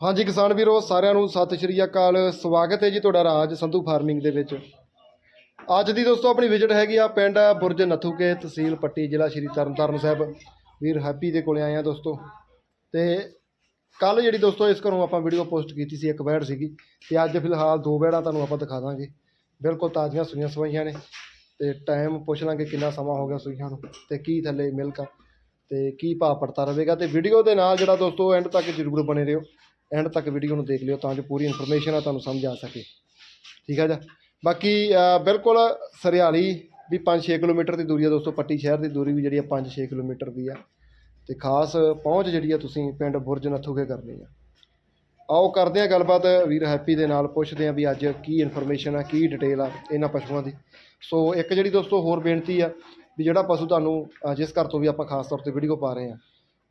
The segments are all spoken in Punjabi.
ਹਾਂਜੀ ਕਿਸਾਨ ਵੀਰੋ, ਸਾਰਿਆਂ ਨੂੰ ਸਤਿ ਸ਼੍ਰੀ ਅਕਾਲ। ਸਵਾਗਤ ਹੈ ਜੀ ਤੁਹਾਡਾ ਰਾਜ ਸੰਧੂ ਫਾਰਮਿੰਗ ਦੇ ਵਿੱਚ। ਅੱਜ ਦੀ ਦੋਸਤੋ, ਆਪਣੀ ਵਿਜ਼ਿਟ ਹੈਗੀ ਆ ਪਿੰਡ ਬੁਰਜ ਨੱਥੂਕੇ ਤਹਿਸੀਲ ਪੱਟੀ ਜ਼ਿਲ੍ਹਾ ਸ਼੍ਰੀ ਤਰਨਤਾਰਨ ਸਾਹਿਬ। ਵੀਰ ਹੈਪੀ ਦੇ ਕੋਲੇ ਆਏ ਆ ਦੋਸਤੋ। ਤੇ ਕੱਲ ਜਿਹੜੀ ਦੋਸਤੋ, ਇਸ ਘਰੋਂ ਆਪਾਂ ਵੀਡੀਓ ਪੋਸਟ ਕੀਤੀ ਸੀ, ਇੱਕ ਬੈੜ ਸੀਗੀ। ਤੇ ਅੱਜ ਫਿਲਹਾਲ ਦੋ ਬੈੜਾਂ ਤੁਹਾਨੂੰ ਆਪਾਂ ਦਿਖਾ ਦਾਂਗੇ। ਬਿਲਕੁਲ ਤਾਜ਼ੀਆਂ ਸੂਈਆਂ ਸਵਾਈਆਂ ਨੇ। ਤੇ ਟਾਈਮ ਪੁੱਛ ਲਾਂਗੇ ਕਿੰਨਾ ਸਮਾਂ ਹੋ ਗਿਆ ਸੂਈਆਂ ਨੂੰ ਤੇ ਕੀ ਥੱਲੇ ਮਿਲਕ ਆ ਤੇ ਕੀ ਭਾਅ ਪੜਤਾ ਰਹੇਗਾ। ਤੇ ਵੀਡੀਓ ਦੇ ਨਾਲ ਜਿਹੜਾ ਦੋਸਤੋ ਐਂਡ ਤੱਕ ਜ਼ਰੂਰ ਬਣੇ ਰਹੋ। ਐਂਡ ਤੱਕ ਵੀਡੀਓ ਨੂੰ ਦੇਖ ਲਿਓ ਤਾਂ ਜੋ ਪੂਰੀ ਇਨਫੋਰਮੇਸ਼ਨ ਆ ਤੁਹਾਨੂੰ ਸਮਝ ਆ ਸਕੇ। ਠੀਕ ਆ ਜੀ? ਬਾਕੀ ਬਿਲਕੁਲ ਸਰਿਆਲੀ ਵੀ 5-6 ਕਿਲੋਮੀਟਰ ਦੀ ਦੂਰੀ ਆ ਦੋਸਤੋ, ਪੱਟੀ ਸ਼ਹਿਰ ਦੀ ਦੂਰੀ ਵੀ ਜਿਹੜੀ ਆ 5-6 ਕਿਲੋਮੀਟਰ ਦੀ ਆ। ਤੇ ਖਾਸ ਪਹੁੰਚ ਜਿਹੜੀ ਆ ਤੁਸੀਂ ਪਿੰਡ ਬੁਰਜ ਨੱਥੂਕੇ ਕਰਨੀ ਆ। ਆਓ ਕਰਦੇ ਆ ਗੱਲਬਾਤ, ਵੀਰ ਹੈਪੀ ਦੇ ਨਾਲ ਪੁੱਛਦੇ ਆ ਵੀ ਅੱਜ ਕੀ ਇਨਫੋਰਮੇਸ਼ਨ ਆ, ਕੀ ਡਿਟੇਲ ਆ ਇਹਨਾਂ ਪਸ਼ੂਆਂ ਦੀ। ਸੋ ਇੱਕ ਜਿਹੜੀ ਦੋਸਤੋ ਹੋਰ ਬੇਨਤੀ ਆ ਵੀ ਜਿਹੜਾ ਪਸ਼ੂ ਤੁਹਾਨੂੰ ਜਿਸ ਘਰ ਤੋਂ ਵੀ ਆਪਾਂ ਖਾਸ ਤੌਰ ਤੇ ਵੀਡੀਓ ਪਾ ਰਹੇ ਆ,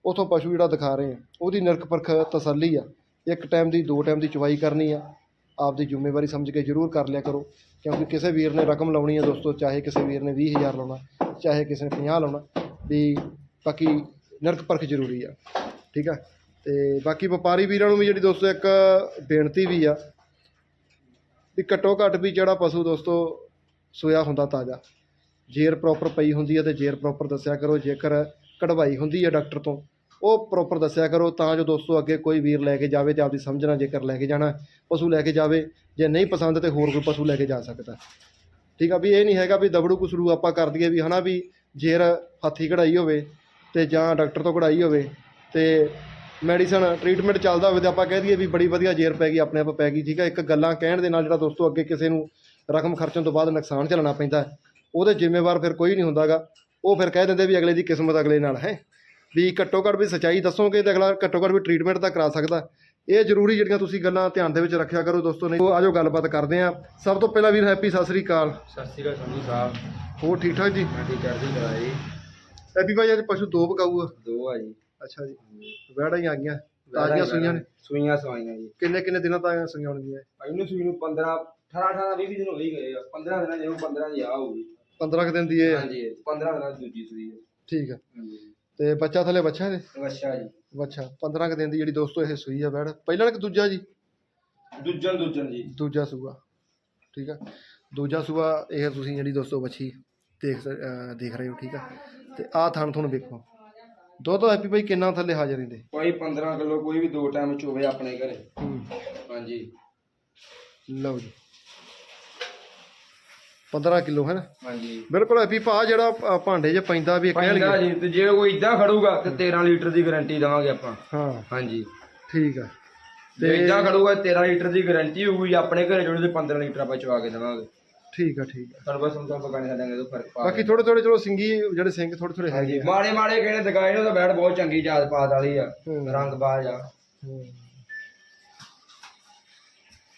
ਉਥੋਂ ਪਸ਼ੂ ਜਿਹੜਾ ਦਿਖਾ ਰਹੇ ਆ, ਉਹਦੀ ਨਿਰਖ ਪਰਖ ਤਸੱਲੀ ਆ। ਇੱਕ ਟਾਈਮ ਦੀ, ਦੋ ਟਾਈਮ ਦੀ ਚੁਵਾਈ ਕਰਨੀ ਆ। ਆਪਦੀ ਜ਼ਿੰਮੇਵਾਰੀ ਸਮਝ ਕੇ ਜ਼ਰੂਰ ਕਰ ਲਿਆ ਕਰੋ। ਕਿਉਂਕਿ ਕਿਸੇ ਵੀਰ ਨੇ ਰਕਮ ਲਾਉਣੀ ਆ ਦੋਸਤੋ, ਚਾਹੇ ਕਿਸੇ ਵੀਰ ਨੇ 20000 ਲਾਉਣਾ, ਚਾਹੇ ਕਿਸੇ ਨੇ 50 ਲਾਉਣਾ, ਵੀ ਬਾਕੀ ਨਿਰਖ ਪਰਖ ਜ਼ਰੂਰੀ ਆ। ਠੀਕ ਆ? ਤੇ ਬਾਕੀ ਵਪਾਰੀ ਵੀਰਾਂ ਨੂੰ ਵੀ ਜਿਹੜੀ ਦੋਸਤੋ ਇੱਕ ਬੇਨਤੀ ਵੀ ਆ, ਵੀ ਘੱਟੋ ਘੱਟ ਵੀ ਜਿਹੜਾ ਪਸ਼ੂ ਦੋਸਤੋ ਸੋਇਆ ਹੁੰਦਾ ਤਾਜ਼ਾ। ਜੇਰ ਪ੍ਰੋਪਰ ਪਈ ਹੁੰਦੀ ਹੈ ਤੇ ਜੇਰ ਪ੍ਰੋਪਰ ਦੱਸਿਆ ਕਰੋ, ਜੇਕਰ ਕਢਵਾਈ ਹੁੰਦੀ ਹੈ ਡਾਕਟਰ ਤੋਂ ਉਹ ਪ੍ਰੋਪਰ ਦੱਸਿਆ ਕਰੋ, ਤਾਂ ਜੋ ਦੋਸਤੋ ਅੱਗੇ ਕੋਈ ਵੀਰ ਲੈ ਕੇ ਜਾਵੇ ਤੇ ਆਪਦੀ ਸਮਝਣਾ ਜੇਕਰ ਲੈ ਕੇ ਜਾਣਾ, ਪਸ਼ੂ ਲੈ ਕੇ ਜਾਵੇ, ਜੇ ਨਹੀਂ ਪਸੰਦ ਤੇ ਹੋਰ ਕੋਈ ਪਸ਼ੂ ਲੈ ਕੇ ਜਾ ਸਕਦਾ। ਠੀਕ ਆ ਵੀ ਇਹ ਨਹੀਂ ਹੈਗਾ ਵੀ ਦਬੜੂ ਕੁਸਰੂ ਆਪਾਂ ਕਰ ਦਈਏ ਵੀ ਹਨਾ ਵੀ ਜੇਰ ਹੱਥੀ ਕਢਾਈ ਹੋਵੇ ਤੇ ਜਾਂ ਡਾਕਟਰ ਤੋਂ ਕਢਾਈ ਹੋਵੇ ਤੇ ਮੈਡੀਸਨ ਟ੍ਰੀਟਮੈਂਟ ਚੱਲਦਾ ਹੋਵੇ ਤੇ ਆਪਾਂ ਕਹਿ ਦਈਏ ਵੀ ਬੜੀ ਵਧੀਆ ਜੇਰ ਪੈ ਗਈ, ਆਪਣੇ ਆਪ ਪੈ ਗਈ, ਠੀਕ ਆ, ਇੱਕ ਗੱਲਾਂ ਕਹਿਣ ਦੇ ਨਾਲ ਜਿਹੜਾ ਦੋਸਤੋ ਅੱਗੇ ਕਿਸੇ ਨੂੰ ਰਕਮ ਖਰਚਣ ਤੋਂ ਬਾਅਦ ਨੁਕਸਾਨ ਝੱਲਣਾ ਪੈਂਦਾ ਹੈ ਉਹਦੇ ਜ਼ਿੰਮੇਵਾਰ ਫਿਰ ਕੋਈ ਨਹੀਂ ਹੁੰਦਾਗਾ, ਉਹ ਫਿਰ ਕਹਿ ਦਿੰਦੇ ਵੀ ਅਗਲੇ ਦੀ ਕਿਸਮਤ ਅਗਲੇ ਨਾਲ ਹੈ। ਵੀ ਘੱਟੋ ਘੱਟ ਵੀ ਸੱਚਾਈ ਦੱਸੋਗੇ ਤੇ ਅਗਲਾ ਘੱਟੋ ਘੱਟ ਵੀ ਟ੍ਰੀਟਮੈਂਟ ਤਾਂ ਕਰਾ ਸਕਦਾ। ਇਹ ਜ਼ਰੂਰੀ ਜਿਹੜੀਆਂ ਤੁਸੀਂ ਗੱਲਾਂ ਧਿਆਨ ਦੇ ਵਿੱਚ ਰੱਖਿਆ ਕਰੋ ਦੋਸਤੋ ਨਹੀਂ ਆਜੋ ਗੱਲਬਾਤ ਕਰਦੇ ਆ ਸਭ ਤੋਂ ਪਹਿਲਾਂ ਵੀਰ ਹੈਪੀ ਸਤਿ ਸ੍ਰੀ ਅਕਾਲ। ਸਤਿ ਸ਼੍ਰੀ ਅਕਾਲ ਸੰਧੂ ਸਾਹਿਬ। ਹੋਰ ਠੀਕ ਠਾਕ ਜੀ? ਮੈਂ ਠੀਕ ਕਰਦੀ ਕਰਾਈ ਹੈਪੀ ਭਾਈ ਅੱਜ ਪਸ਼ੂ ਦੋ ਪਕਾਊ ਆ ਦੋ ਆ ਜੀ। ਅੱਛਾ ਜੀ ਵੈੜਾਂ ਹੀ ਆ ਗਈਆਂ ਤਾਜ਼ੀਆਂ ਸੂਈਆਂ ਨੇ। ਸੂਈਆਂ ਸਵਾਈਆਂ ਜੀ। ਕਿੰਨੇ ਕਿੰਨੇ ਦਿਨਾਂ ਤਾਜ਼ੀਆਂ ਸੂਈਆਂ ਹੋਣਗੀਆਂ? ਇਹਨੂੰ ਸੂਈ ਨੂੰ 15 18 18 20 ਦਿਨ ਹੋ ਹੀ ਗਏ ਆ। 15 ਦਿਨਾਂ ਜਿਹਨੂੰ 15 ਦੀ ਆ ਹੋਊਗੀ। 15 ਕੁ ਦਿਨ ਦੀ ਇਹ ਆ। ਹਾਂਜੀ 15 ਦਿਨਾਂ ਦੀ ਦੂਜੀ ਸੂਈ ਹੈ ਠੀਕ ਆ। ਹਾਂਜੀ। ਤੇ ਬੱਚਾ ਥੱਲੇ ਬੱਚਾ ਇਹਦੇ ਅੱਛਾ ਜੀ। ਅੱਛਾ 15 ਕੁ ਦਿਨ ਦੀ ਜਿਹੜੀ ਦੋਸਤੋ ਇਹ ਸੂਈ ਆ ਵੈੜ ਪਹਿਲਾਂ ਕਿ ਦੂਜਾ ਜੀ? ਦੂਜਨ ਦੂਜਨ ਜੀ। ਦੂਜਾ ਸੂਆ। ਠੀਕ ਆ? ਦੂਜਾ ਸੂਆ ਇਹ ਤੁਸੀਂ ਜਿਹੜੀ ਦੋਸਤੋ ਬੱਚੀ ਦੇਖ ਅਹ ਦੇਖ ਰਹੇ ਹੋ ਠੀਕ ਆ? ਤੇ ਆਹ ਥਣ ਤੁਹਾਨੂੰ ਵੇਖੋ। ਦੁੱਧ ਹੈਪੀ ਭਾਈ ਕਿੰਨਾ ਥੱਲੇ ਹਾਜ਼ਰ ਰਹਿੰਦੇ ਕੋਈ 15 ਕਿਲੋ ਕੋਈ ਵੀ ਦੋ ਟਾਈਮ ਚੋਵੇ ਆਪਣੇ ਘਰੇ। ਹਾਂਜੀ। ਲਓ ਜੀ। 15 ਕਿਲੋ ਹੈ ਨਾ? ਹਾਂਜੀ। ਬਿਲਕੁਲ ਹੈਪੀ ਭਾ ਜਿਹੜਾ ਅ, ਭਾਂਡੇ 'ਚ ਪੈਂਦਾ ਵੀ ਇਹ ਕਹਿ ਪੈਂਦਾ ਲਈਏ ਜੀ ਤੇ ਜੇ ਕੋਈ ਇਦਾਂ ਖੜੂਗਾ ਤੇ 13 ਲੀਟਰ ਦੀ ਗਾਰੰਟੀ ਦੇਵਾਂਗੇ ਆਪਾਂ। ਹਾਂ। ਹਾਂਜੀ। ਠੀਕ ਆ। ਜੇ ਇਦਾਂ ਖੜੂਗਾ 13 ਲੀਟਰ ਦੀ ਗਾਰੰਟੀ ਹੋਊਗੀ ਆਪਣੇ ਘਰੇ ਜੋੜੇ ਤੇ 15 ਲੀਟਰ ਆਪਾਂ ਚਵਾ ਕੇ ਦੇਵਾਂਗੇ। ਠੀਕ ਆ ਠੀਕ ਆ। ਬਸ ਸਮਝਾ ਬਗਾਨੇ ਸਾਡਾਂਗੇ ਤੋਂ ਫ਼ਰਕ ਪਾ ਬਾਕੀ ਥੋੜੇ ਥੋੜੇ ਚਲੋ ਸਿੰਗੀ ਜਿਹੜੇ ਸਿੰਘ ਥੋੜੇ ਥੋੜੇ ਹੈਗੇ ਆ। ਮਾੜੇ ਮਾੜੇ ਕਿਹਨੇ ਦਿਖਾਏ ਨੇ ਉਹ ਤਾਂ ਬੈਟ ਬਹੁਤ ਚੰਗੀ ਜਾਤ ਪਾਤ ਵਾਲੀ ਆ। ਹੂੰ। ਰੰਗ ਬਾਜ ਆ। ਹੂੰ।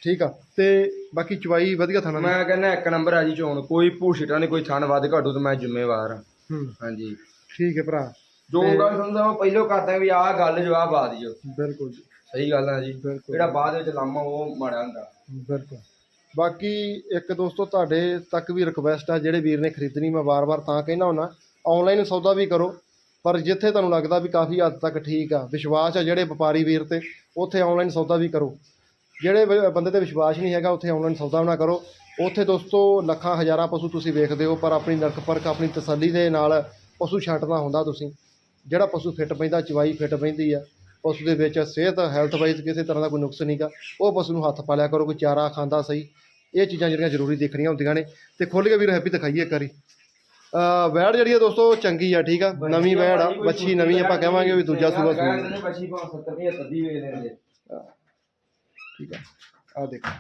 ਠੀਕ ਆ ਤੇ ਬਾਕੀ ਚਵਾਈ ਵਧੀਆ ਥਾਣਾ ਮੈਂ ਕਹਿੰਦਾ ਇੱਕ ਨੰਬਰ ਆ ਜੀ ਚੋਣ ਕੋਈ ਭੂਸ਼ਿਟਾ ਨਹੀਂ ਕੋਈ ਥਣ ਵੱਧ ਘਟੂ ਤੇ ਮੈਂ ਜ਼ਿੰਮੇਵਾਰ ਹਾਂ ਹੂੰ। ਹਾਂਜੀ। ਠੀਕ ਹੈ ਭਰਾ। ਜੋ ਗੱਲ ਸਮਝਾ ਉਹ ਪਹਿਲੋਂ ਕਰਦਾ ਵੀ ਆਹ ਗੱਲ ਜਵਾਬ ਬਾਦ ਜੋ ਬਿਲਕੁਲ ਜੀ। ਸਹੀ ਗੱਲ ਆ ਜੀ। ਬਿਲਕੁਲ। ਜਿਹੜਾ ਬਾਅਦ ਵਿੱਚ ਲਾਮਾ ਉਹ ਮਾੜਾ ਹੁੰਦਾ। ਬਿਲਕੁਲ। ਬਾਕੀ ਇੱਕ ਦੋਸਤੋ ਤੁਹਾਡੇ ਤੱਕ ਵੀ ਰਿਕਵੈਸਟ ਆ ਜਿਹੜੇ ਵੀਰ ਨੇ ਖਰੀਦਣੀ ਮੈਂ ਵਾਰ-ਵਾਰ ਤਾਂ ਕਹਿਣਾ ਹੁੰਨਾ ਆਨਲਾਈਨ ਸੌਦਾ ਵੀ ਕਰੋ ਪਰ ਜਿੱਥੇ ਤੁਹਾਨੂੰ ਲੱਗਦਾ ਵੀ ਕਾਫੀ ਹੱਦ ਤੱਕ ਠੀਕ ਆ ਵਿਸ਼ਵਾਸ ਆ ਜਿਹੜੇ ਵਪਾਰੀ ਵੀਰ ਤੇ ਉੱਥੇ ਆਨਲਾਈਨ ਸੌਦਾ ਵੀ ਕਰੋ। ਜਿਹੜੇ ਬੰਦੇ ਤੇ ਵਿਸ਼ਵਾਸ ਨਹੀਂ ਹੈਗਾ ਉੱਥੇ ਆਨਲਾਈਨ ਸੌਦਾ ਨਾ ਕਰੋ। ਉੱਥੇ ਦੋਸਤੋ ਲੱਖਾਂ ਹਜ਼ਾਰਾਂ ਪਸ਼ੂ ਤੁਸੀਂ ਵੇਖਦੇ ਹੋ ਪਰ ਆਪਣੀ ਨਰਕ ਪਰਖ ਆਪਣੀ ਤਸੱਲੀ ਦੇ ਨਾਲ ਪਸ਼ੂ ਛੱਡਣਾ ਹੁੰਦਾ ਤੁਸੀਂ। ਜਿਹੜਾ ਪਸ਼ੂ ਫਿੱਟ ਪੈਂਦਾ ਚਵਾਈ ਫਿੱਟ ਪੈਂਦੀ ਆ। ਪਸ਼ੂ ਦੇ ਵਿੱਚ ਸਿਹਤ ਹੈਲਥ ਵਾਈਜ਼ ਕਿਸੇ ਤਰ੍ਹਾਂ ਦਾ ਕੋਈ ਨੁਕਸ ਨਹੀਂਗਾ ਉਹ ਪਸ਼ੂ ਨੂੰ ਹੱਥ ਪਾ ਲਿਆ ਕਰੋ ਕੋਈ ਚਾਰਾ ਖਾਂਦਾ ਸਹੀ। ਇਹ ਚੀਜ਼ਾਂ ਜਿਹੜੀਆਂ ਜ਼ਰੂਰੀ ਦੇਖਣੀਆਂ ਹੁੰਦੀਆਂ ਨੇ। ਤੇ ਖੁੱਲ੍ਹ ਕੇ ਵੀਰ ਹੈਪੀ ਦਿਖਾਈਏ ਇੱਕ ਵਾਰੀ। ਵੈੜ ਜਿਹੜੀ ਆ ਦੋਸਤੋ ਚੰਗੀ ਆ ਠੀਕ ਆ? ਨਵੀਂ ਵੈੜ ਆ ਬੱਚੀ ਨਵੀਂ ਆਪਾਂ ਕਹਾਂਗੇ ਵੀ ਦੂਜਾ ਸੂਆ ਨੇ ਬੱਚੀ ਭਾਵੇਂ 70 75 ਦੀ ਵੇਚ ਠੀਕ ਆ ਆ ਦੇਖੋ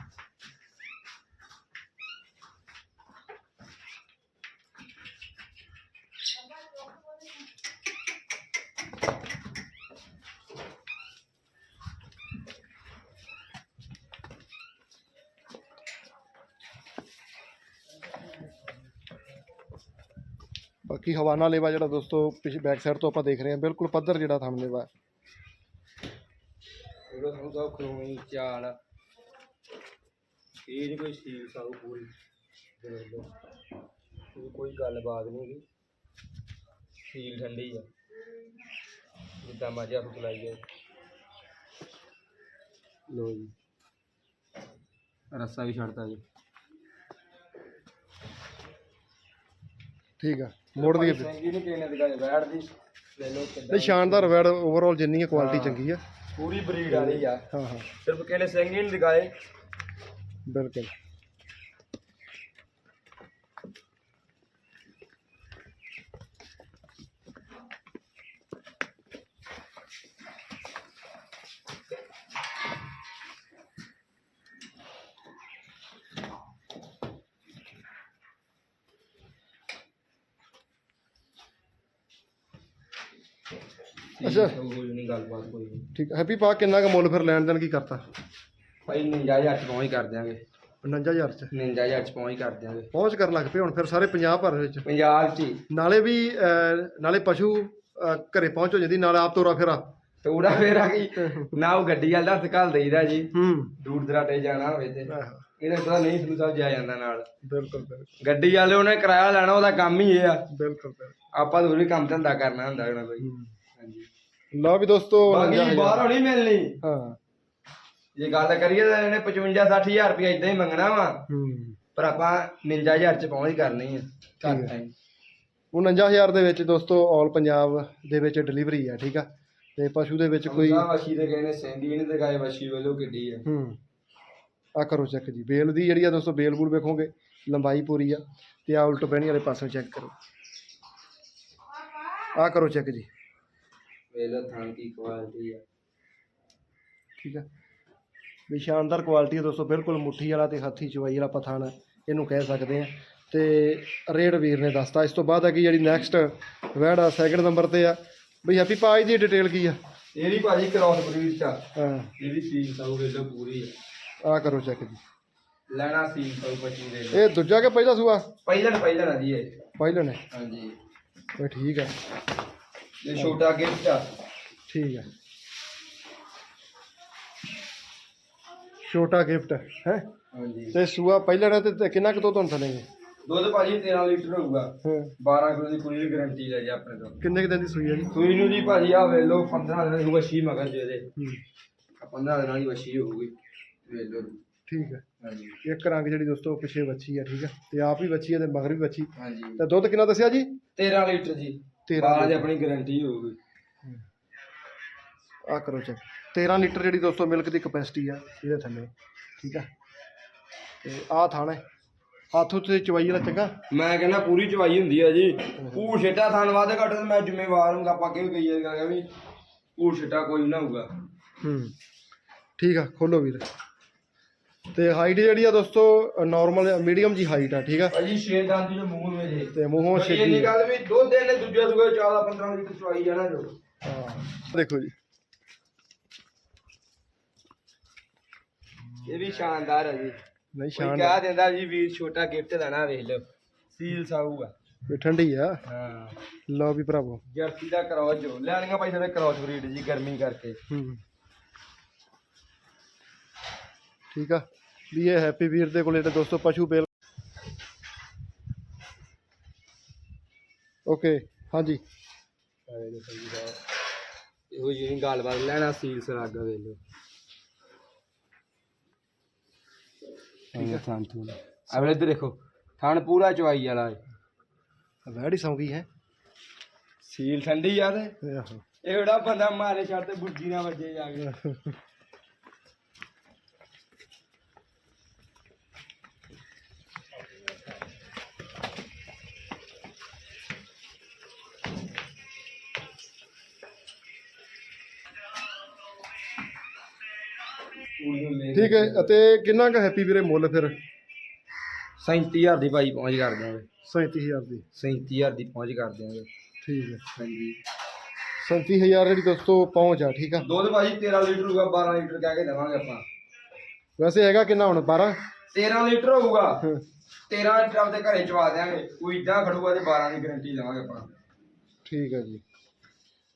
ਬਾਕੀ ਹਵਾਨਾ ਲੇਵਾ ਜਿਹੜਾ ਦੋਸਤੋ ਪਿਛੇ ਬੈਕ ਸਾਈਡ ਤੋਂ ਆਪਾਂ ਦੇਖ ਰਹੇ ਹਾਂ ਬਿਲਕੁਲ ਪੱਧਰ ਜਿਹੜਾ ਥਣ ਲੇਵਾ ਹੈ। ਉਹਦਾ ਸਮਝਾ ਖਰੋਈ ਚਾਲ ਇਹ ਨਹੀਂ ਕੋਈ ਸੀਲ ਸਾਊ ਪੂਰੀ ਇਹ ਕੋਈ ਗੱਲਬਾਤ ਨਹੀਂ ਗੀ। ਸੀਲ ਠੰਡੀ ਆ। ਜਿੱਦਾਂ ਮਰਜ਼ੀ ਹੱਥ ਚਲਾਈ ਜਾਓ ਲੋ ਜੀ। ਰੱਸਾ ਵੀ ਛੱਡਤਾ ਜੀ। ਠੀਕ ਆ ਮੋੜ ਦੀ ਬੈਠ ਲੈ ਇਹ ਸ਼ਾਨਦਾਰ ਵੈੜ ਓਵਰਆਲ ਜਿੰਨੀ ਹੈ। ਕੁਆਲਿਟੀ ਚੰਗੀ ਆ। ਪੂਰੀ ਬਰੀਡ ਵਾਲੀ ਆ। ਹਾਂ ਹਾਂ। ਸਿਰਫ ਕਿਨੇ ਸੰਗੀ ਨਹੀਂ ਦਿਖਾਏ। ਬਿਲਕੁਲ। ਅੱਛਾ। ਕੋਈ ਨਹੀਂ ਗੱਲਬਾਤ ਕੋਈ ਨਹੀਂ ਠੀਕ ਹੈਪੀ ਪਾ ਕਿੰਨਾ ਕੁ ਮੁੱਲ ਫਿਰ ਲੈਣ ਦੇਣ ਕੀ ਕਰਤਾ? ਭਾਈ 59000 ਚ ਪਹੁੰਚ ਕਰ ਦਿਆਂਗੇ। 59000 ਚ? 59000 ਚ ਪਹੁੰਚ ਕਰ ਦਿਆਂਗੇ। ਪਹੁੰਚ ਕਰਨ ਲੱਗ ਪਏ ਹੁਣ ਫਿਰ ਸਾਰੇ ਪੰਜਾਬ ਭਰ ਵਿੱਚ। ਪੰਜਾਬ ਚ ਹੀ। ਨਾਲੇ ਵੀ ਅਹ, ਨਾਲੇ ਪਸ਼ੂ ਅਹ, ਘਰੇ ਪਹੁੰਚ ਹੋ ਜਾਂਦੀ ਨਾਲੇ ਆਪ ਤੋਰਾ ਫੇਰਾ। ਤੋੜਾ ਫੇਰਾ ਕੀ? ਨਾ ਉਹ ਗੱਡੀ ਵਾਲਾ ਹੱਥ ਘੱਲ ਦੇਈਦਾ ਜੀ। ਹੂੰ। ਦੂਰ ਦਰਾਟੇ ਜਾਣਾ ਹੋਵੇ ਤੇ। ਇਹਨੇ ਪਤਾ ਨਹੀਂ ਸੰਧੂ ਸਾਹਿਬ ਜਾ ਜਾਂਦਾ ਨਾਲ। ਬਿਲਕੁਲ ਬਿਲਕੁਲ। ਗੱਡੀ ਵਾਲੇ ਉਹਨੇ ਕਿਰਾਇਆ ਲੈਣਾ ਉਹਦਾ ਕੰਮ ਹੀ ਇਹ ਆ। ਬਿਲਕੁਲ ਬਿਲਕੁਲ। ਆਪਾਂ ਹੋਰ ਵੀ ਕੰਮ ਧੰਦਾ ਕਰਨਾ ਹੁੰਦਾ ਉਹਨਾਂ ਕੋਈ। ਹਾਂਜੀ ਲਓ ਵੀ ਦੋਸਤੋ ਬਾਕੀ 49,000 ਬਾਹਰੋਂ ਨਹੀਂ ਮਿਲਣੀ। ਹਾਂ। ਜੇ ਗੱਲ ਕਰੀਏ ਤਾਂ ਇਹਨੇ 55 60000 ਰੁਪਏ ਇਦਾਂ ਹੀ ਮੰਗਣਾ ਵਾ। ਹੂੰ। ਪਰ ਆਪਾਂ 59000 ਚ ਪਹੁੰਚ ਕਰਨੀ ਆ। ਘੱਟ ਟਾਈਮ 49000 ਦੇ ਵਿੱਚ ਦੋਸਤੋ ਆਲ ਪੰਜਾਬ ਦੇ ਵਿੱਚ ਡਿਲੀਵਰੀ ਆ ਠੀਕ ਆ? ਤੇ ਪਸ਼ੂ ਦੇ ਵਿੱਚ ਕੋਈ ਕੋਈ ਵਸ਼ੀ ਦੇ ਕਹਿੰਦੇ ਸਿੰਗੀ ਨਹੀਂ ਦਿਖਾਏ ਵਸ਼ੀ ਵੱਲੋਂ ਕਿੱਡੀ ਆ। ਹੂੰ। ਆ ਕਰੋ ਚੈੱਕ ਜੀ। ਬੇਲ ਦੀ ਜਿਹੜੀ ਆ ਦੋਸਤੋ ਬੇਲ ਬੂਲ ਵੇਖੋਗੇ ਲੰਬਾਈ ਪੂਰੀ ਆ। ਤੇ ਆ ਉਲਟ ਪੈਣੀ ਵਾਲੇ ਪਾਸੋਂ ਚੈੱਕ ਕਰੋ। ਆ ਕਰੋ ਚੈੱਕ ਜੀ। ਵੇਲਾ ਥਾਂ ਕੀ ਕੁਆਲਿਟੀ ਆ। ਠੀਕ ਆ। ਵੀ ਸ਼ਾਨਦਾਰ ਕੁਆਲਿਟੀ ਹੈ ਦੋਸਤੋ ਬਿਲਕੁਲ ਮੁੱਠੀ ਵਾਲਾ ਤੇ ਹੱਥੀ ਚਵਾਈ ਵਾਲਾ ਪਥਾਨ ਇਹਨੂੰ ਕਹਿ ਸਕਦੇ ਆ। ਤੇ ਰੇਡ ਵੀਰ ਨੇ ਦੱਸਤਾ ਇਸ ਤੋਂ ਬਾਅਦ ਹੈ ਕਿ ਜਿਹੜੀ ਨੈਕਸਟ ਵੈੜ ਆ ਸੈਕਿੰਡ ਨੰਬਰ ਤੇ ਆ। ਬਈ ਹੈਪੀ ਪਾਜ ਦੀ ਡਿਟੇਲ ਕੀ ਆ? ਇਹ ਵੀ ਭਾਜੀ ਕ੍ਰਾਸ ਬਰੀਡ ਚ ਆ। ਹਾਂ। ਇਹ ਵੀ ਸੀਲ ਸਾਊ ਵੇਲੋ ਪੂਰੀ ਆ। ਆ ਕਰੋ ਚੈੱਕ ਜੀ। ਲੈਣਾ ਸੀਲ ਸਾਊ ਪੱਚੀ ਦੇ ਇਹ ਦੂਜਾ ਕਿ ਪਹਿਲਾ ਸੂਆ? ਪਹਿਲਣ ਪਹਿਲਣ ਆ ਜੀ ਇਹ। ਪਹਿਲਾ ਨੇ ਹਾਂਜੀ। ਓਏ ਠੀਕ ਆ। ਇਹ ਛੋਟਾ ਗਿਫਟ ਆ ਠੀਕ ਆ ਛੋਟਾ ਗਿਫਟ ਹੈ। ਹਾਂਜੀ। ਤੇ ਸੂਆ ਪਹਿਲਾ ਨੇ ਤੇ- ਤੇ ਕਿੰਨਾ ਕੁ ਤੋਂ ਤੁਹਾਨੂੰ ਥਲੇਗੇ ਦੁੱਧ ਭਾਜੀ 13 ਲੀਟਰ ਹੋਊਗਾ। ਹਾਂ। 12 ਕਿਲੋ ਦੀ ਪੂਰੀ ਗਾਰੰਟੀ ਲੈ ਜੀ ਆਪਣੇ ਤੋਂ। ਕਿੰਨੇ ਕੁ ਦਿਨ ਦੀ ਸੂਈ ਹੈ ਜੀ? ਸੂਈ ਨੂੰ ਜੀ ਭਾਜੀ ਆ ਵੇਲੋ 15 ਦਿਨਾਂ ਦੀ ਵਸ਼ੀ ਮਗਰ ਜੇ ਦੇ ਹੂੰ। 15 ਦਿਨਾਂ ਦੀ ਵਸ਼ੀ ਹੋਊਗੀ। ਵੇਲੋ ਠੀਕ ਹੈ। ਹਾਂਜੀ। ਇੱਕ ਰੰਗ ਜਿਹੜੀ ਦੋਸਤੋ ਪਿੱਛੇ ਬੱਚੀ ਆ ਠੀਕ ਆ ਤੇ ਆਪ ਵੀ ਬੱਚੀ ਆ ਤੇ ਮਗਰ ਵੀ ਬੱਚੀ ਹਾਂਜੀ। ਤੇ ਦੁੱਧ ਕਿੰਨਾ ਦੱਸਿਆ ਜੀ? 13 ਲੀਟਰ ਜੀ। 13 12 ਦੀ ਆਪਣੀ ਗਾਰੰਟੀ ਹੋਊਗੀ। ਆ ਕਰੋ ਚੈੱਕ 13 ਲੀਟਰ ਜਿਹੜੀ ਦੋਸਤੋ ਮਿਲਕ ਦੀ ਕਪੈਸਿਟੀ ਆ ਇਹਦੇ ਥੱਲੇ। ਠੀਕ ਆ? ਤੇ ਆ ਥਾਣਾ ਹੱਥ ਉੱਤੇ ਚਵਾਈ ਵਾਲਾ ਚੰਗਾ। ਮੈਂ ਕਹਿੰਦਾ ਪੂਰੀ ਚਵਾਈ ਹੁੰਦੀ ਆ ਜੀ। ਪੂਰ ਛੇਟਾ ਥਾਨ ਵਾਦੇ ਘੱਟ ਤੇ ਮੈਂ ਜ਼ਿੰਮੇਵਾਰ ਹੂੰਗਾ ਆਪਾਂ ਕਿਉਂ ਕਹੀਏ ਗਾ ਵੀ ਪੂਰ ਛੇਟਾ ਕੋਈ ਨਾ ਹੋਊਗਾ। ਹੂੰ। ਠੀਕ ਆ ਖੋਲੋ ਵੀਰ। ਤੇ ਹਾਈਟ ਜਿਹੜੀ ਆ ਦੋਸਤੋ ਨਾਰਮਲ ਮੀਡੀਅਮ ਜੀ ਹਾਈਟ ਆ ਠੀਕ ਆ? ਭਾਜੀ ਛੇ ਦੰਦ ਜੋ ਮੂੰਹ ਨੂੰ ਜੇ ਤੇ ਮੂੰਹੋਂ ਇਹ ਛੇਤੀ ਨਹੀਂ ਗੱਲ ਵੀ ਦੋ ਦਿਨ ਨੇ ਦੂਜੇ ਸੂਏ 14 15 ਲੀਟਰ ਚਵਾਈ ਜਾਣਾ ਜੋ। ਹਾਂ ਦੇਖੋ ਜੀ। ਇਹ ਵੀ ਸ਼ਾਨਦਾਰ ਹੈ ਜੀ। ਨਹੀਂ ਸ਼ਾਨ ਕਹਿ ਦਿੰਦਾ ਜੀ ਵੀਰ ਛੋਟਾ ਗਿਫਟ ਲੈਣਾ ਵੇਖ ਲਓ। ਸੀਲ ਸਾਊ ਆ ਵੀ ਠੰਡੀ ਆ। ਹਾਂ। ਲਓ ਵੀ ਭਰਾਵੋ। ਜਰਸੀ ਦਾ ਕਰਾਸ ਜੋ। ਲੈਣੀਆਂ ਭਾਈ ਸਾਡੇ ਕਰਾਸ ਬਰੀਡ ਜੀ ਗਰਮੀ ਕਰਕੇ। ਹੂੰ। ਠੀਕ ਆ। ਵੀ ਇਹ ਹੈਪੀ ਵੀਰ ਦੇ ਕੋਲ ਜਿਹੜੇ ਦੋਸਤੋ ਪਸ਼ੂ ਬੇਲ ਓਕੇ ਹਾਂਜੀ। ਇਹੋ ਜਿਹੀ ਗੱਲਬਾਤ ਲੈਣਾ ਸੀਲ ਸਰਾਗਾ ਵੇਖ ਲਓ ਠੀਕ ਹੈ ਥਾਂ ਥੂੰ ਅਗਲੇ ਇੱਧਰ ਦੇਖੋ ਥਣ ਪੂਰਾ ਚਵਾਈ ਵਾਲਾ ਹੈ। ਵੈੜੀ ਸੌਂ ਗਈ ਹੈ। ਸੀਲ ਠੰਡੀ ਆ ਤੇ। ਇਹ ਆਹੋ। ਇਹ ਜਿਹੜਾ ਬੰਦਾ ਮਾਰੇ ਛੱਡ ਤੇ ਬੁੱਢੀ ਨਾ ਵੱਜੇ ਜਾ ਕੇ। ਠੀਕ ਹੈ ਅਤੇ ਕਿੰਨਾ ਕੁ ਹੈਪੀ ਵੀਰੇ ਮੁੱਲ ਫਿਰ? 37000 ਦੀ ਭਾਈ ਪਹੁੰਚ ਕਰ ਦਿਆਂਗੇ। 37000 ਦੀ। 37000 ਦੀ ਪਹੁੰਚ ਕਰ ਦਿਆਂਗੇ। ਠੀਕ ਹੈ। ਹਾਂਜੀ। 37000 ਜਿਹੜੀ ਦੋਸਤੋ ਪਹੁੰਚ ਆ ਠੀਕ ਆ? ਦੁੱਧ ਭਾਜੀ 13 ਲੀਟਰ ਹੋਊਗਾ 12 ਲੀਟਰ ਕਹਿ ਕੇ ਦੇਵਾਂਗੇ ਆਪਾਂ। ਵੈਸੇ ਹੈਗਾ ਕਿੰਨਾ ਹੁਣ 12 13 ਲੀਟਰ ਹੋਊਗਾ। ਹਾਂ, 13 ਲੀਟਰ ਆਪਦੇ ਘਰੇ ਚਵਾ ਦਿਆਂਗੇ। ਕੋਈ ਇਦਾਂ ਖੜੂਗਾ ਤੇ 12 ਦੀ ਗਾਰੰਟੀ ਦੇਵਾਂਗੇ ਆਪਾਂ। ਠੀਕ ਹੈ ਜੀ।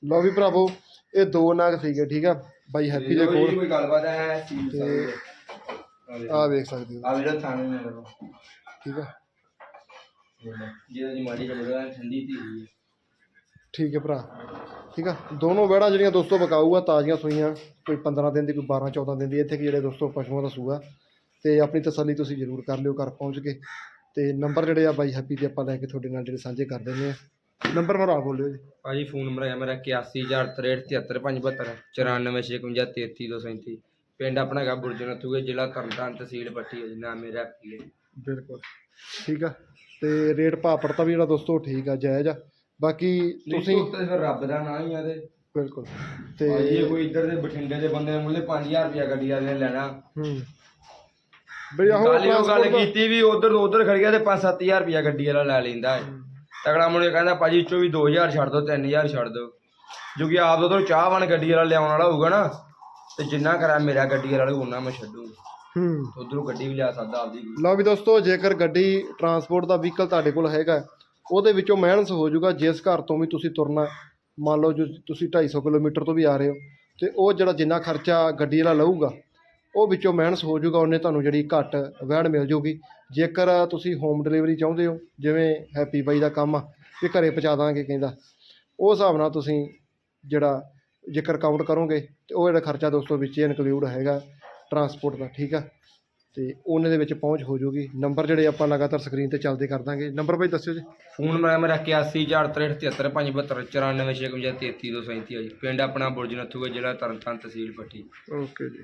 ਲਓ ਵੀ ਭਰਾਵੋ ਇਹ ਦੋ ਨਾਗ ਸੀਗੇ ਠੀਕ ਆ? ਬਾਈ ਹੈਪੀ ਦੇ ਕੋਲ। ਕੋਈ ਗੱਲਬਾਤ ਹੈ ਤੇ ਆ ਵੇਖ ਸਕਦੇ ਹੋ। ਆ ਜਿਹੜਾ ਥਾਣੇ ਨੇ ਲੋ ਠੀਕ ਆ। ਜਿਹਦਾ ਦੀ ਮਾੜੀ ਚੱਲ ਰਿਹਾ ਠੰਡੀ ਧੀ ਹੈ। ਠੀਕ ਹੈ ਭਰਾ। ਠੀਕ ਆ। ਦੋਨੋਂ ਵੈੜਾਂ ਜਿਹੜੀਆਂ ਦੋਸਤੋ ਬਕਾਊ ਆ ਤਾਜ਼ੀਆਂ ਸੂਈਆਂ। ਕੋਈ 15 ਦਿਨ ਦੀ ਕੋਈ 12 14 ਦਿਨ ਦੀ। ਇੱਥੇ ਕਿ ਜਿਹੜੇ ਦੋਸਤੋ ਪਸ਼ੂਆਂ ਦਾ ਸੂਆ। ਤੇ ਆਪਣੀ ਤਸੱਲੀ ਤੁਸੀਂ ਜ਼ਰੂਰ ਕਰ ਲਿਓ ਘਰ ਪਹੁੰਚ ਕੇ। ਤੇ ਨੰਬਰ ਜਿਹੜੇ ਆ ਬਾਈ ਹੈਪੀ ਦੇ ਆਪਾਂ ਲੈ ਕੇ ਤੁਹਾਡੇ ਨਾਲ ਜਿਹੜੇ ਸਾਂਝੇ ਕਰ ਦਿੰਦੇ ਆ। ਨੰਬਰ ਭਰਾ ਬੋਲਿਓ ਜੀ। ਭਾਜੀ ਫੋਨ ਨੰਬਰ ਹੈ ਮੇਰਾ 8143373572 946533237 ਪਿੰਡ ਆਪਣਾ ਹੈਗਾ ਬੁਰਜ ਨਥੂਗੇ ਜ਼ਿਲ੍ਹਾ ਤਰਨਤਾਰਨ ਤਹਿਸੀਲ ਪੱਟੀ ਹੈ ਜੀ ਨਾਮ ਮੇਰਾ ਬਿਲਕੁਲ ਠੀਕ ਆ। ਤੇ ਰੇਟ ਭਾਪੜ ਤਾਂ ਵੀ ਜਿਹੜਾ ਦੋਸਤੋ ਠੀਕ ਆ ਜਾਇਜ਼ ਆ। ਬਾਕੀ ਤੁਸੀਂ ਤੁਸੀਂ ਉੱਤੇ ਫਿਰ ਰੱਬ ਦਾ ਨਾਂ ਹੀ ਆ ਤੇ। ਬਿਲਕੁਲ ਤੇ ਇਹ ਕੋਈ ਇੱਧਰ ਦੇ ਬਠਿੰਡੇ ਦੇ ਬੰਦੇ ਨੇ ਮੁੱਲੇ 5000 ਰੁਪਇਆ ਗੱਡੀ ਵਾਲੇ ਨੇ ਲੈਣਾ। ਹੂੰ। ਬਈ ਆਹੋ ਗੱਲ ਕੀਤੀ ਵੀ ਉਧਰ ਤੋਂ ਉਧਰ ਖੜ ਗਿਆ ਤੇ 5-7000 ਰੁਪਇਆ ਗੱਡੀ ਵਾਲਾ ਲੈ ਲੈਂਦਾ ਹੈ। ਤਗੜਾ ਮੁੰਡੇ ਕਹਿੰਦਾ ਭਾਜੀ ਚੋਂ ਵੀ 2000 ਛੱਡ ਦੋ 3000 ਛੱਡ ਦੋ ਜੋ ਕਿ ਆਪ ਉਧਰੋਂ ਚਾਹਵਾਨ ਗੱਡੀ ਵਾਲਾ ਲਿਆਉਣ ਵਾਲਾ ਹੋਊਗਾ ਨਾ ਤੇ ਜਿੰਨਾ ਕਰਾਂ ਮੇਰਾ ਗੱਡੀ ਵਾਲਾ ਉਹਨਾਂ ਮੈਂ ਛੱਡੂਗਾ ਹੂੰ। ਉਧਰੋਂ ਗੱਡੀ ਵੀ ਲਿਆ ਸਕਦਾ ਆਪਦੀ ਲਓ ਵੀ ਦੋਸਤੋ ਜੇਕਰ ਗੱਡੀ ਟਰਾਂਸਪੋਰਟ ਦਾ ਵਹੀਕਲ ਤੁਹਾਡੇ ਕੋਲ ਹੈਗਾ ਉਹਦੇ ਵਿੱਚੋਂ ਮਾਈਨਸ ਹੋ ਜਾਊਗਾ ਜਿਸ ਘਰ ਤੋਂ ਵੀ ਤੁਸੀਂ ਤੁਰਨਾ ਮੰਨ ਲਓ ਜੋ ਤੁਸੀਂ 250 ਕਿਲੋਮੀਟਰ ਤੋਂ ਵੀ ਆ ਰਹੇ ਹੋ ਤੇ ਉਹ ਜਿਹੜਾ ਜਿੰਨਾ ਖਰਚਾ ਗੱਡੀ ਵਾਲਾ ਲਊਗਾ ਉਹ ਵਿੱਚੋਂ ਮਾਈਨਸ ਹੋ ਜਾਊਗਾ ਉਹਨੇ ਤੁਹਾਨੂੰ ਜਿਹੜੀ ਘੱਟ ਵੈਣ ਮਿਲ ਜਾਊਗੀ। ਜੇਕਰ ਤੁਸੀਂ ਹੋਮ ਡਿਲੀਵਰੀ ਚਾਹੁੰਦੇ ਹੋ ਜਿਵੇਂ ਹੈਪੀ ਬਾਈ ਦਾ ਕੰਮ ਆ ਕਿ ਘਰੇ ਪਹੁੰਚਾ ਦਾਂਗੇ ਕਹਿੰਦਾ ਉਹ ਹਿਸਾਬ ਨਾਲ ਤੁਸੀਂ ਜਿਹੜਾ ਜੇਕਰ ਕਾਊਂਟ ਕਰੋਗੇ ਤੇ ਉਹ ਜਿਹੜਾ ਖਰਚਾ ਦੋਸਤੋ ਵਿੱਚ ਇਨਕਲੂਡ ਹੈਗਾ ਟਰਾਂਸਪੋਰਟ ਦਾ ਠੀਕ ਆ? ਤੇ ਉਹਨੇ ਦੇ ਵਿੱਚ ਪਹੁੰਚ ਹੋ ਜਾਊਗੀ। ਨੰਬਰ ਜਿਹੜੇ ਆਪਾਂ ਲਗਾਤਾਰ ਸਕਰੀਨ ਤੇ ਚੱਲਦੇ ਕਰ ਦਾਂਗੇ। ਨੰਬਰ ਭਾਈ ਦੱਸਿਓ ਜੀ। ਫੋਨ ਨੰਬਰ ਹੈ ਮੇਰਾ 8143375572 946533237 ਹੈ ਜੀ। ਪਿੰਡ ਆਪਣਾ ਬੁਰਜ ਨੱਥੂਗਾ ਜ਼ਿਲ੍ਹਾ ਤਰਨਤਾਰਨ ਤਹਿਸੀਲ ਪੱਟੀ। ਓਕੇ ਜੀ।